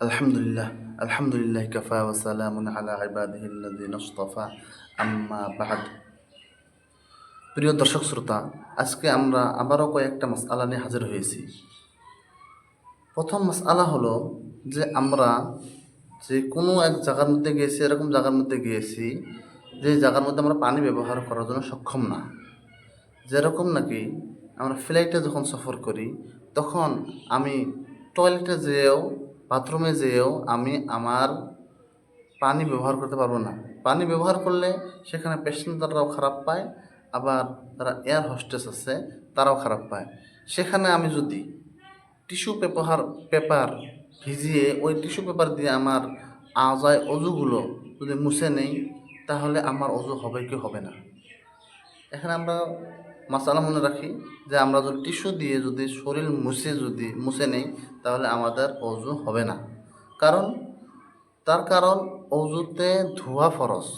আলহামদুলিল্লাহ আলহামদুলিল্লাহ কাফা ওয়াসালামুন আলা ইবাদিহিল্লাযিনা ইসতাফা আম্মা প্রিয় দর্শক শ্রোতা, আজকে আমরা আবারও কয়েকটা মাসআলা নিয়ে হাজির হয়েছি। প্রথম মাসআলা হলো যে আমরা যে কোনো এক জায়গার মধ্যে গিয়েছি, এরকম জায়গার মধ্যে গিয়েছি, যে জায়গার মধ্যে আমরা পানি ব্যবহার করার জন্য সক্ষম না। যেরকম নাকি আমরা ফ্লাইটে যখন সফর করি, তখন আমি টয়লেটে যেয়েও বাথরুমে যেয়েও আমি আমার পানি ব্যবহার করতে পারব না। পানি ব্যবহার করলে সেখানে প্যাসেঞ্জাররাও খারাপ পায়, আবার যারা এয়ার হোস্টেস আছে, তারাও খারাপ পায়। সেখানে আমি যদি টিস্যু পেপার পেপার ভিজিয়ে ওই টিস্যু পেপার দিয়ে আমার আজায় অজুগুলো যদি মুছে নেই, তাহলে আমার অজু হবে কি হবে না? এখানে আমরা মাসালা মনে রাখি যে আমরা যদি টিস্যু দিয়ে যদি শরীর মুছে যদি, মুছে নেই, তাহলে আমাদের অজু হবে না। কারণ, তার কারণ অজুতে ধোয়া ফরস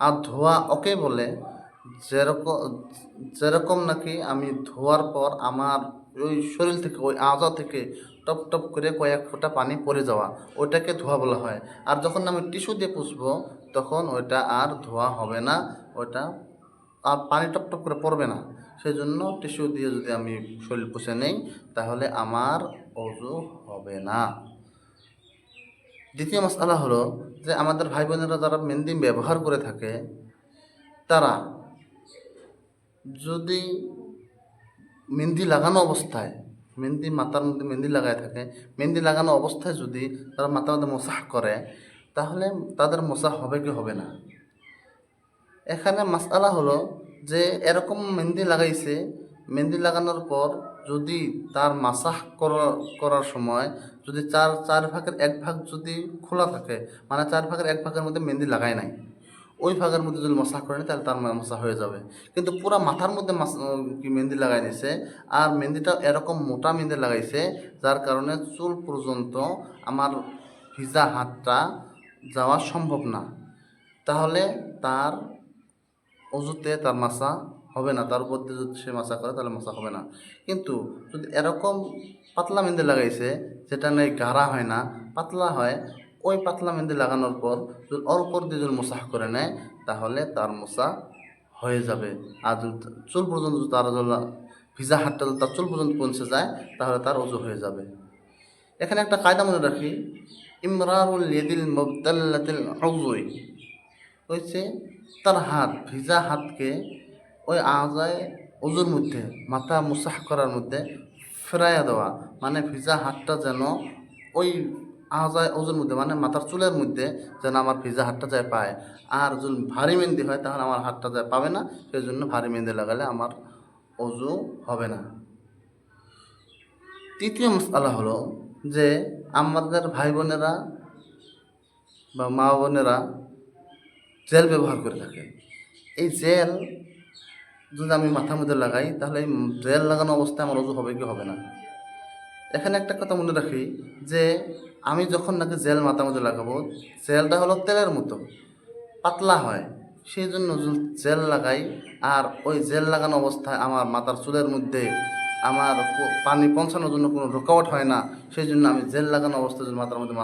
আর ধোয়া ওকে বলে যেরকম যেরকম নাকি আমি ধোয়ার পর আমার ওই শরীর থেকে, ওই আজা থেকে টপ টপ করে কয়েক ফোঁটা পানি পড়ে যাওয়া, ওইটাকে ধোয়া বলা হয়। আর যখন আমি টিস্যু দিয়ে পুষবো, তখন ওইটা আর ধোয়া হবে না, ওইটা আর পানি টপ টপ করে পড়বে না। সেই জন্য টিস্যু দিয়ে যদি আমি শরীর পুষে নেই, তাহলে আমার অজু হবে না। দ্বিতীয় মশলা হলো যে আমাদের ভাই বোনেরা যারা মেহেন্দি ব্যবহার করে থাকে, তারা যদি মেহেন্দি লাগানো অবস্থায়, মেহেন্দি মাথার মধ্যে মেহেন্দি লাগায় থাকে, মেহেন্দি লাগানো অবস্থায় যদি তারা মাথার মধ্যে মশাহ করে, তাহলে তাদের মশা হবে কি হবে না? এখানে মাসালা হলো যে এরকম মেহেন্দি লাগাইছে, মেহেন্দি লাগানোর পর যদি তার মাসাহ করার সময় যদি চার চার ভাগের এক ভাগ যদি খোলা থাকে মানে চার ভাগের এক ভাগের মধ্যে মেহেন্দি লাগায় নাই, ওই ভাগের মধ্যে যদি মশা করে তাহলে তার মশা হয়ে যাবে। কিন্তু পুরো মাথার মধ্যে মেহেন্দি লাগাই দিছে আর মেহেন্দিটা এরকম মোটা মেহেন্দি লাগাইছে যার কারণে চুল পর্যন্ত আমার ভিজা হাতটা যাওয়া সম্ভব না। তাহলে তার অজুতে তার মাসা হবে না, তার উপর দিয়ে যদি সে মাসা করে তাহলে মাসা হবে না। কিন্তু যদি এরকম পাতলা মেহেন্দি লাগাইছে, যেটা নেই গাঢ়া হয় না, পাতলা হয়, ওই পাতলা মেহেন্দি লাগানোর পর যদি ওর উপর দিয়ে যদি মশাহ করে নেয়, তাহলে তার মশা হয়ে যাবে। আর চুল পর্যন্ত তার ভিজা হাতটা তার চুল পর্যন্ত পৌঁছে যায়, তাহলে তার অজু হয়ে যাবে। এখানে একটা কায়দা মনে রাখি। ইমরারুল ইয়েদিল মবদাল্লাতিল অজুই হয়েছে তার হাত, ভিজা হাতকে ওই আজায় অজুর মধ্যে, মাথা মুসাহ করার মধ্যে ফেরাইয়া দেওয়া। মানে ভিজা হাতটা যেন ওই আজায় অজুর মধ্যে মানে মাথার চুলের মধ্যে যেন আমার ভিজা হাতটা যায় পায়। আর যদি ভারী মেহেন্দি হয়, তাহলে আমার হাতটা যায় পাবে না। সেই জন্য ভারী মেহেন্দি লাগালে আমার অজু হবে না। তৃতীয় মশালা হলো যে আমাদের ভাই বোনেরা বা মা বোনেরা জেল ব্যবহার করে থাকে। এই জেল যদি আমি মাথার মধ্যে লাগাই, তাহলে জেল লাগানো অবস্থায় আমার অজু হবে কি হবে না? এখানে একটা কথা মনে রাখি যে, আমি যখন নাকি জেল মাথার মধ্যে লাগাবো, জেলটা হলো তেলের মতো, পাতলা হয়। সেই জন্য জেল লাগাই, আর ওই জেল লাগানো অবস্থায় আমার মাথার চুলের মধ্যে আমার পানি পৌঁছানোর জন্য কোনো রুকাওয়াট হয় না, সেই জন্য আমি জেল লাগানো অবস্থায় মাথার মধ্যে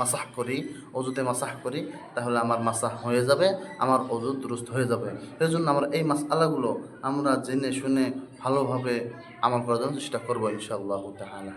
মাসাহ করি, অজুতে মাসাহ করি, তাহলে আমার মাসাহ হয়ে যাবে, আমার অজু দুরুস্ত হয়ে যাবে। সেই জন্য আমরা এই মাস আলাগুলো আমরা জেনে শুনে ভালোভাবে আমার করার জন্য চেষ্টা করব ইনশাআল্লাহ তাহলে